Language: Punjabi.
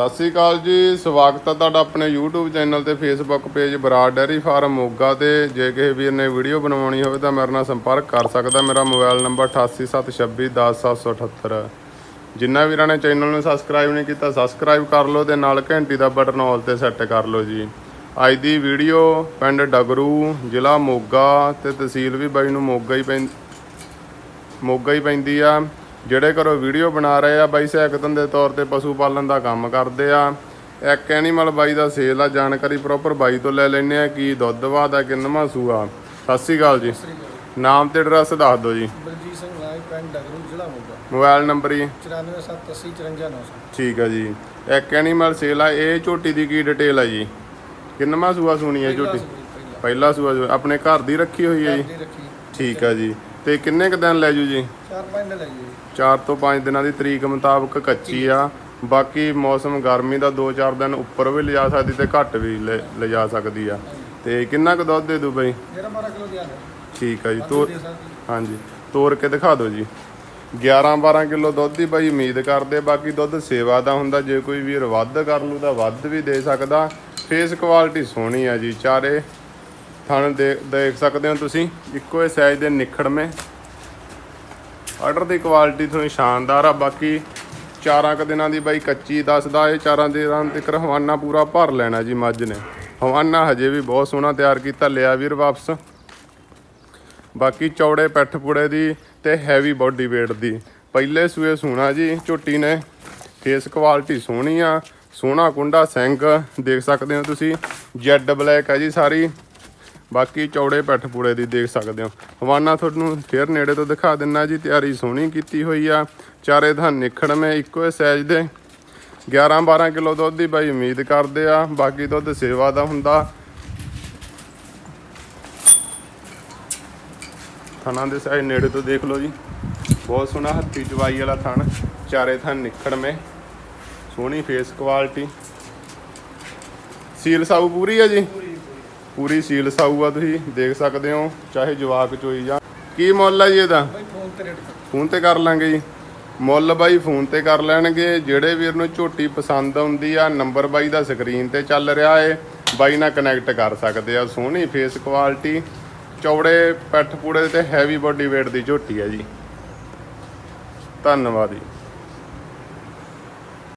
ਸਤਿ ਸ੍ਰੀ ਅਕਾਲ ਜੀ, ਸਵਾਗਤ ਹੈ ਤੁਹਾਡਾ ਆਪਣੇ YouTube ਚੈਨਲ ਤੇ Facebook page Brar dairy farm Moga ਤੇ। ਜੇ ਕਿਸੇ ਵੀਰ ਨੇ ਵੀਡੀਓ ਬਣਵਾਉਣੀ ਹੋਵੇ ਤਾਂ ਮੇਰੇ ਨਾਲ ਸੰਪਰਕ ਕਰ ਸਕਦਾ ਮੇਰਾ ਮੋਬਾਈਲ ਨੰਬਰ 8876210778 ਜਿੰਨਾ ਵੀਰਾਂ ਨੇ ਚੈਨਲ ਨੂੰ ਸਬਸਕ੍ਰਾਈਬ ਨਹੀਂ ਕੀਤਾ ਸਬਸਕ੍ਰਾਈਬ ਕਰ ਲਓ ਤੇ ਨਾਲ ਘੰਟੀ ਦਾ ਬਟਨ ਆਲ ਤੇ ਸੈੱਟ ਕਰ ਲਓ ਜੀ। ਅੱਜ ਦੀ ਵੀਡੀਓ ਪਿੰਡ ਡਗਰੂ, ਜ਼ਿਲ੍ਹਾ ਮੋਗਾ ਤੇ ਤਹਿਸੀਲ ਵੀ ਬਾਈ ਨੂੰ ਮੋਗਾ ਹੀ ਪੈਂਦੀ ਮੋਗਾ ਹੀ ਪੈਂਦੀ ਆ। ਜਿਹੜੇ ਘਰੋਂ ਵੀਡੀਓ ਬਣਾ ਰਹੇ ਆ ਬਾਈ ਸਹਾਇਕਤਨ ਦੇ ਤੌਰ ਤੇ ਪਸ਼ੂ ਪਾਲਣ ਦਾ ਕੰਮ ਕਰਦੇ ਆ। ਇੱਕ ਐਨੀਮਲ ਬਾਈ ਦਾ ਸੇਲ ਆ ਜਾਣਕਾਰੀ ਪ੍ਰੋਪਰ ਬਾਈ ਤੋਂ ਲੈ ਲੈਣੇ ਆ ਕੀ ਦੁੱਧ ਬਾਦ ਆ ਕਿੰਨਵਾਂ ਸੂਆ। ਸਤਿ ਸ੍ਰੀ ਅਕਾਲ ਜੀ। ਨਾਮ ਤੇ ਐਡਰੈਸ ਦੱਸ ਦਿਓ ਜੀ। ਬਲਜੀਤ ਸਿੰਘ ਰਾਏ ਪਿੰਡ ਡਗਰੂ ਜ਼ਿਲ੍ਹਾ ਮੋਗਾ। ਮੋਬਾਈਲ ਨੰਬਰ ਜੀ। 9478845900 ਠੀਕ ਆ ਜੀ। ਇੱਕ ਐਨੀਮਲ ਸੇਲ ਆ ਇਹ ਝੋਟੀ ਦੀ ਕੀ ਡਿਟੇਲ ਆ ਜੀ? ਕਿੰਨਵਾਂ ਸੂਆ ਸੁਣੀ ਹੈ ਝੋਟੀ? ਪਹਿਲਾ। ਸੂਆ ਜੋ ਆਪਣੇ ਘਰ ਦੀ ਰੱਖੀ ਹੋਈ ਹੈ ਜੀ? ਠੀਕ ਆ ਜੀ। ਤੇ ਕਿੰਨੇ ਕ ਦਿਨ ਲੈ ਜੂ ਲੈ ਜੀ। 4 ਤੋਂ 5 ਦਿਨਾਂ ਦੀ ਤਰੀਕ ਮੁਤਾਬਕ ਕੱਚੀ ਆ। ਬਾਕੀ ਮੌਸਮ ਗਰਮੀ ਦਾ 2-4 ਦਿਨ ਉੱਪਰ ਵੀ ਲਿਜਾ ਸਕਦੀ ਤੇ ਘੱਟ ਵੀ ਲਿਜਾ ਸਕਦੀ ਆ। ਤੇ ਕਿੰਨਾ ਕੁ ਦੁੱਧ ਦੇ ਦੂ ਬਈ? ਮੇਰਾ 12 ਕਿਲੋ ਦਿਆ ਹੈ। ਠੀਕ ਆ ਜੀ ਤੋਰ ਹਾਂਜੀ ਤੋਰ ਕੇ ਦਿਖਾ ਦਿਓ ਜੀ। 11-12 ਕਿਲੋ ਦੁੱਧ ਦੀ ਬਾਈ ਉਮੀਦ ਕਰਦੇ ਬਾਕੀ ਦੁੱਧ ਸੇਵਾ ਦਾ ਹੁੰਦਾ ਜੇ ਕੋਈ ਵੀਰ ਵੱਧ ਕਰ ਲੂ ਤਾਂ ਵੱਧ ਵੀ ਦੇ ਸਕਦਾ। ਫੇਸ ਕੁਆਲਿਟੀ ਸੋਹਣੀ ਆ ਜੀ ਚਾਰੇ ਥਣ ਦੇ ਦੇਖ ਸਕਦੇ ਹੋ ਤੁਸੀਂ। ਇੱਕੋ ਹੀ ਸਾਈਜ਼ ਦੇ ਨਿਖੜਵੇਂ ਆਰਡਰ ਦੀ ਕੁਆਲਿਟੀ ਤੁਹਾਨੂੰ ਸ਼ਾਨਦਾਰ ਆ, ਬਾਕੀ ਚਾਰਾਂ ਕ ਦਿਨਾਂ ਦੀ ਬਾਈ ਕੱਚੀ ਦੱਸਦਾ, ਇਹ ਚਾਰਾਂ ਦਿਨਾਂ ਤੱਕ ਹਵਾਨਾ ਪੂਰਾ ਭਰ ਲੈਣਾ ਜੀ ਮੱਝ ਨੇ। ਹਵਾਨਾ ਹਜੇ ਵੀ ਬਹੁਤ ਸੋਹਣਾ ਤਿਆਰ ਕੀਤਾ, ਲਿਆ ਵੀਰ ਵਾਪਸ। ਬਾਕੀ ਚੌੜੇ ਪੈਠ ਪੁੜੇ ਦੀ ਤੇ ਹੈਵੀ ਬਾਡੀ weight ਦੀ। ਪਹਿਲੇ ਸੂਏ ਸੂਣਾ ਜੀ, ਝੋਟੀ ਨੇ। ਫੇਸ ਕੁਆਲਿਟੀ ਸੋਹਣੀ ਆ, ਸੋਹਣਾ ਕੁੰਡਾ, ਸਿੰਘ, ਦੇਖ ਸਕਦੇ ਹੋ ਤੁਸੀਂ। ਜੈਡ ਬਲੈਕ ਆ ਜੀ ਸਾਰੀ। ਬਾਕੀ ਚੌੜੇ ਪੈਠ ਪੂੜੇ ਦੀ ਦੇਖ ਸਕਦੇ ਹੋ। ਹਵਾਨਾ ਤੁਹਾਨੂੰ ਫੇਰ ਨੇੜੇ ਤੋਂ ਦਿਖਾ ਦਿੰਨਾ ਜੀ, ਤਿਆਰੀ ਸੋਹਣੀ ਕੀਤੀ ਹੋਈ ਆ। ਚਾਰੇ ਤਾਂ ਮੈਂ ਇੱਕੋ ਹੀ ਸਾਈਜ਼ ਦੇ। 11 12 ਕਿਲੋ ਦੁੱਧ ਦੀ ਬਾਈ ਉਮੀਦ ਕਰਦੇ ਆ, ਬਾਕੀ ਦੁੱਧ ਸੇਵਾ ਦਾ ਹੁੰਦਾ। ਥਣਾਂ ਦੇ ਸਾਈਡ ਨੇੜੇ ਤੋਂ ਦੇਖ ਲਓ ਜੀ। ਬਹੁਤ ਸੋਹਣਾ ਹੱਥੀ ਜਵਾਈ ਵਾਲਾ ਥਣ। ਚਾਰੇ ਥਣ ਨਿਖੜਵੇਂ ਸੋਹਣੀ ਫੇਸ ਕੁਆਲਿਟੀ ਸੀਲ ਸਾਊ ਪੂਰੀ ਆ ਜੀ? ਪੂਰੀ ਸੀਲ ਸਾਊ ਆ ਤੁਸੀਂ ਦੇਖ ਸਕਦੇ ਹੋ ਚਾਹੇ ਜਵਾਕ ਚੋਈ ਜਾਂ। ਕੀ ਮੁੱਲ ਆ ਜੀ ਇਹਦਾ? ਬਾਈ ਫੋਨ ਤੇ ਰੇਟ ਕਰ। ਫੋਨ ਤੇ ਕਰ ਲਾਂਗੇ ਜੀ। ਮੁੱਲ ਬਾਈ ਫੋਨ ਤੇ ਕਰ ਲੈਣਗੇ। ਜਿਹੜੇ ਵੀਰ ਨੂੰ ਝੋਟੀ ਪਸੰਦ ਆਉਂਦੀ ਆ ਨੰਬਰ ਬਾਈ ਦਾ ਸਕਰੀਨ ਤੇ ਚੱਲ ਰਿਹਾ ਏ। ਬਾਈ ਨਾਲ ਕਨੈਕਟ ਕਰ ਸਕਦੇ ਆ। ਸੋਹਣੀ ਫੇਸ ਕੁਆਲਿਟੀ ਚੌੜੇ ਪੈਠ ਪੂੜੇ ਤੇ ਹੈਵੀ ਬਾਡੀ weight ਦੀ ਝੋਟੀ ਆ ਜੀ। ਧੰਨਵਾਦ ਜੀ।